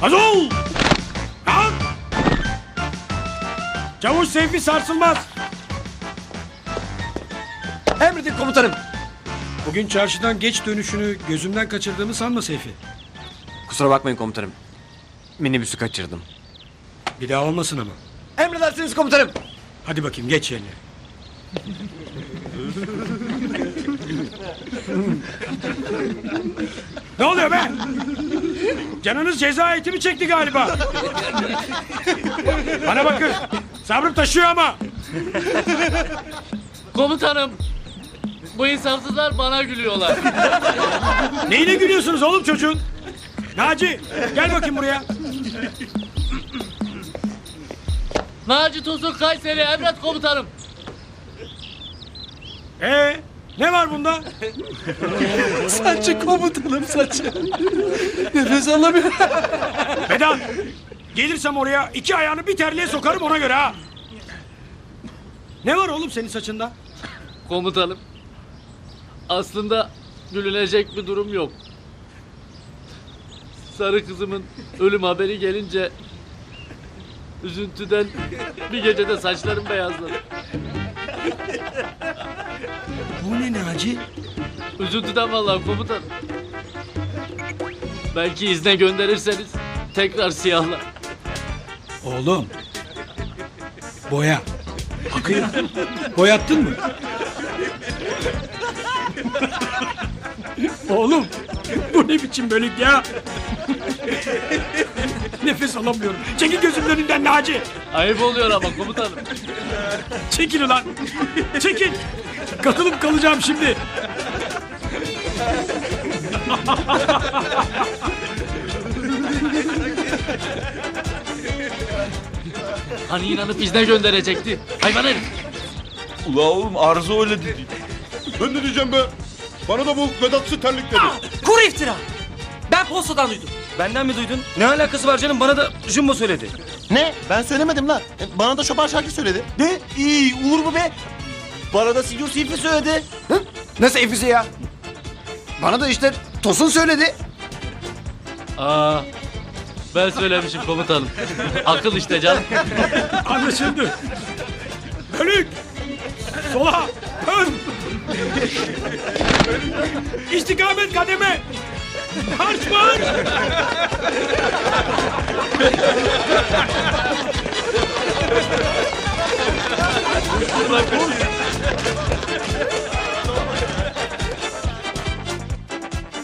Hadi ol! Kalk! Çavuş Seyfi sarsılmaz. Emredin komutanım. Bugün çarşıdan geç dönüşünü gözümden kaçırdığımı sanma Seyfi. Kusura bakmayın komutanım. Minibüsü kaçırdım. Bir daha olmasın ama. Emredersiniz komutanım. Hadi bakayım geç yerine. ne oluyor be? Canınız ceza eğitimi çekti galiba. Bana bakın. Sabrım taşıyor ama. Komutanım. Bu insafsızlar bana gülüyorlar. Neyine gülüyorsunuz oğlum çocuğun? Naci gel bakayım buraya. Naci Tosun Kayseri Emret komutanım. Ee, ne var bunda? Saçı komutanım saçı. Nefes alamıyorum. Vedat gelirsem oraya iki ayağını bir terliğe sokarım ona göre ha. Ne var oğlum senin saçında? Komutanım. Aslında gülünecek bir durum yok. Sarı kızımın ölüm haberi gelince üzüntüden bir gecede saçlarım beyazladı. Bu ne Naci? Üzüntüden vallahi komutanım. Belki izne gönderirseniz tekrar siyahlar. Oğlum. Boya. Akıyor. Boyattın mı? Oğlum. Bu ne biçim bölük ya? Nefes alamıyorum. Çekil gözümün önünden Naci. Ayıp oluyor ama komutanım. Çekil ulan. Çekil. Katılıp kalacağım şimdi. Hani inanıp izne gönderecekti. Hayvan herif. Ula oğlum Arzu öyle dedi. Ben ne diyeceğim be? Bana da bu Vedat'sı terlik dedi. Kuru iftira. Ben postadan duydum. Benden mi duydun? Ne alakası var canım? Bana da Jumbo söyledi. Ne? Ben söylemedim lan. E, Bana da Şoban Şarkı söyledi. Ne? İyi olur mu be? Bana da Sinyor Seyfi söyledi. Hı? Nasıl Efisi ya? Bana da işte Tosun söyledi. Aa, ben söylemişim komutanım. Akıl işte canım. Anlaşıldı. Bölük. Sola. Ön. İstikamet kademe. Marş marş.